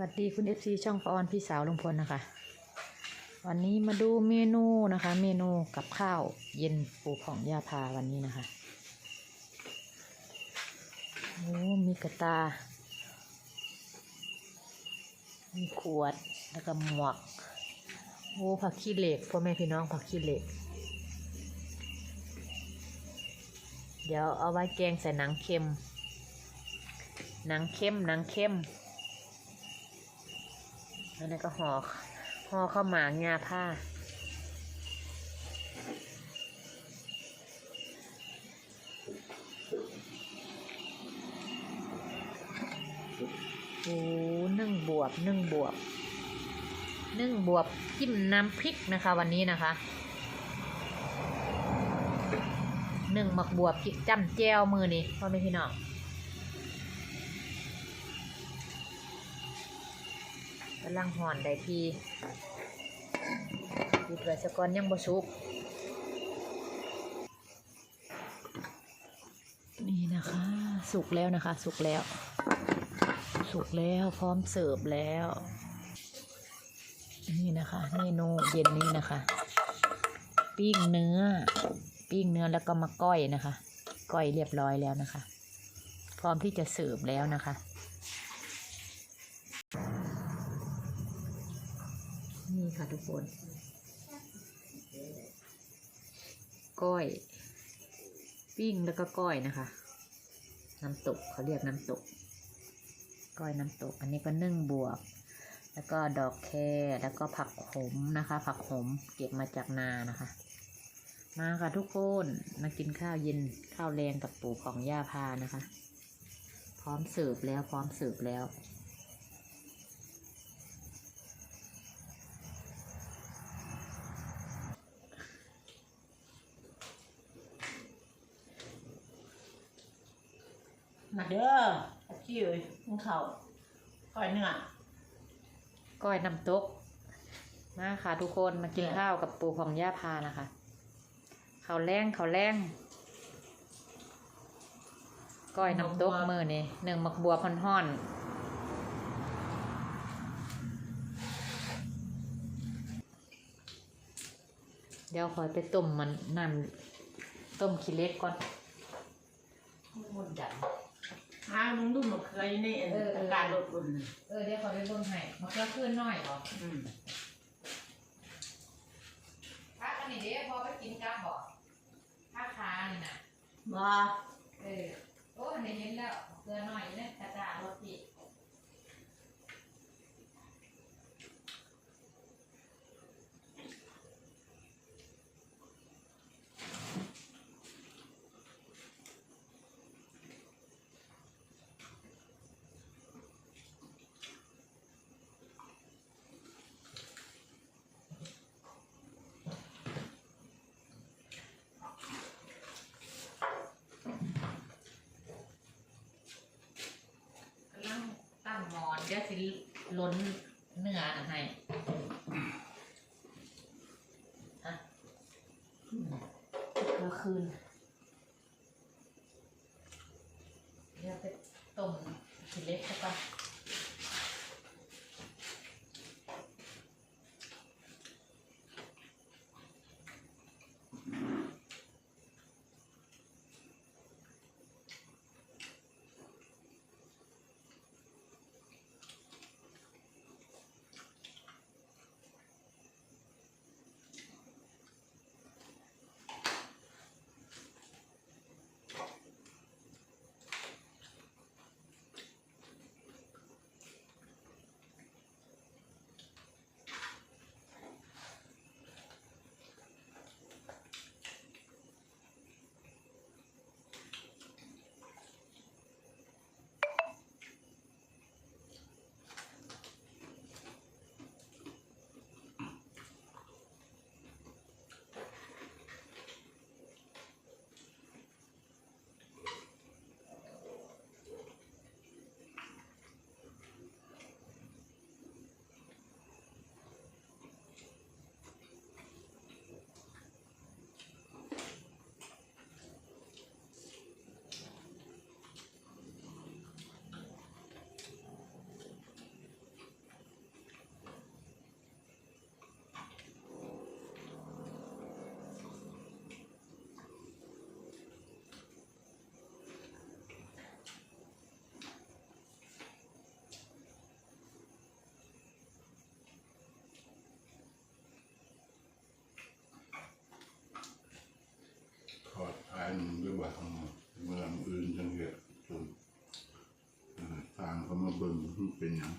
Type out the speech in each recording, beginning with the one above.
วัสดีคุณเอฟซีช่องฟออนพี่สาวลุงพลนะคะ วันนี้มาดูเมนูนะคะ เมนูกับข้าวเย็นปูของยาพาวันนี้นะคะโอ้มีกระตา มีขวดแล้วก็หมวกโอ้ผักขี้เหล็กพ่อแม่พี่น้องผักขี้เหล็ก เดี๋ยวเอาไว้แกงใส่หนังเค็มหนังเข้มหนังเข้ม แล้วนั่ก็ห่อห่อข้าวหมากงาผ้า โอ้นึ่งบวบนึ่งบวบนึ่งบวบจิ้มน้ำพริกนะคะ วันนี้นะคะนึ่งหมักบวบพริกจ้ำแจ้วมือนี่พ่อแม่พี่น้อง กำลังห่อนได้ทีปิดไว้สะก่อนยังบ่สุก นี่นะคะ สุกแล้วนะคะ สุกแล้ว สุกแล้วพร้อมเสิร์ฟแล้ว นี่นะคะเมนูเย็นนี้นะคะ ปิ้งเนื้อ ปิ้งเนื้อแล้วก็มาก้อยนะคะ ก้อยเรียบร้อยแล้วนะคะ พร้อมที่จะเสิร์ฟแล้วนะคะ ค่ะทุกคน ก้อยปิ้งแล้วก็ก้อยนะคะ น้ำตกเขาเรียกน้ำตก ก้อยน้ำตก อันนี้ก็นึ่งบวบแล้วก็ดอกแคแล้วก็ผักขมนะคะ ผักขมเก็บมาจากนานะคะ มาค่ะทุกคนมากินข้าวเย็นข้าวแรงกับปู่ของย่าพานะคะ พร้อมเสิร์ฟแล้วพร้อมเสิร์ฟแล้ว มาเด้อพี่เอ้ยมึงเขาคอยเนื้อก้อยน้ำตก มาค่ะทุกคนมากินแซ่บข้าวกับปู่ของย่าพานะคะเขาวแรงเขาวแรงก้อยน้ำตกมือนี่หนึ่งหมักบัวห่อนๆเดี๋ยวคอยไปต้มมันน้ำต้มขี้เล็กก่อนหมดดัน หามึงดูมันเคยในเออเออการลดอุ่นน่ะเออเดี๋ยวขอไปเบิ่งให้มะเขือขึ้นน้อยเหรออืมพักอันนี้เดี๋ยวพอไปกินกับบ่พักขานี่นะบ่เออ โอ้อันนี้เห็นแล้วเกลือหน่อยเนี่ยกระจารถพี่ กำลังตั้งหมอนเดี๋ยวสิล้นเนื้ออันให้อะกลือคืน เป็นอยัง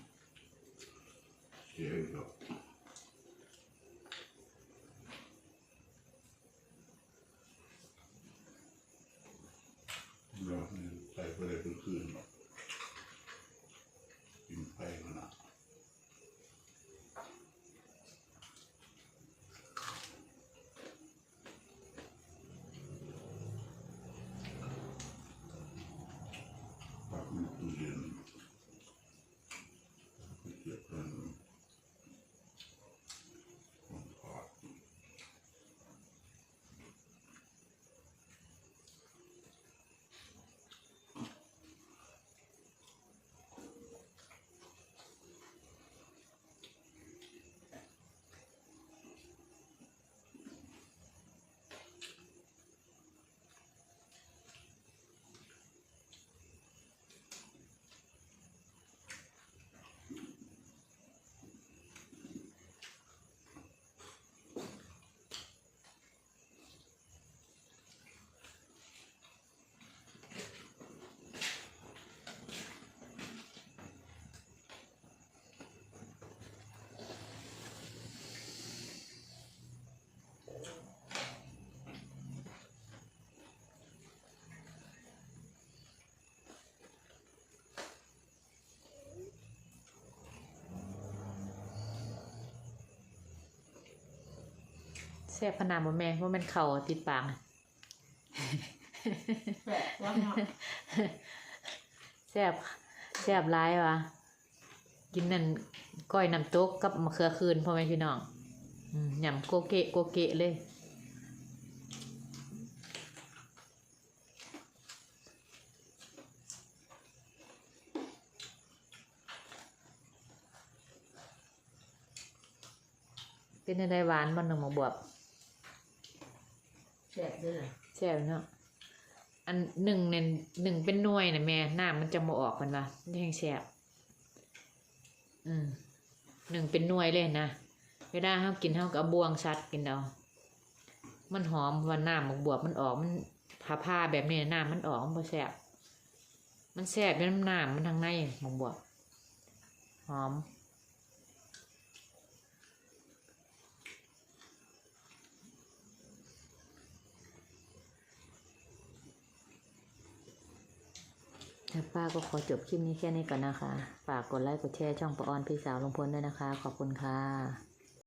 เสียอีกแล้วเราเนี่ยไปไปเลยกลางคืนหรอกกินไฟขนาด ปากมันตู้เย็นไปเก็บกันของขาด แซ่บขนาดบ่แม่ว่ามันเข่าติดปากอะแปะว่าเนาะแซ่บแซ่บร้ายวะกินนั่นก้อยน้ำตกกับมะเขือคืนพ่อแม่พี่น้องอืมยำโกเกะโกเกะเลยเป็นอะไรหวานมันหนึ่งหมกบวบ แฉะด้วยเลยแซ่บเนาะอันหนึ่งเนี่ยหนึ่งเป็นหน่วยนะแม่น้ำมันจะมาออกมันวะนี่แห้งแซ่บอืมหนึ่งเป็นหน่วยเลยนะเวลาเฮากินเฮาก็เอาบวงซัดกินเอามันหอมวันน้ำหมกบวบมันออกมันผ้าผ้าแบบนี้น้ำมันออกมันแซ่บมันแซ่บเป็นน้ำน้ำมันทางในหมกบวบหอม ป้าก็ขอจบคลิปนี้แค่นี้ก่อนนะคะ ฝากกดไลค์กดแชร์ช่องปออนพี่สาวลุงพลด้วยนะคะ ขอบคุณค่ะ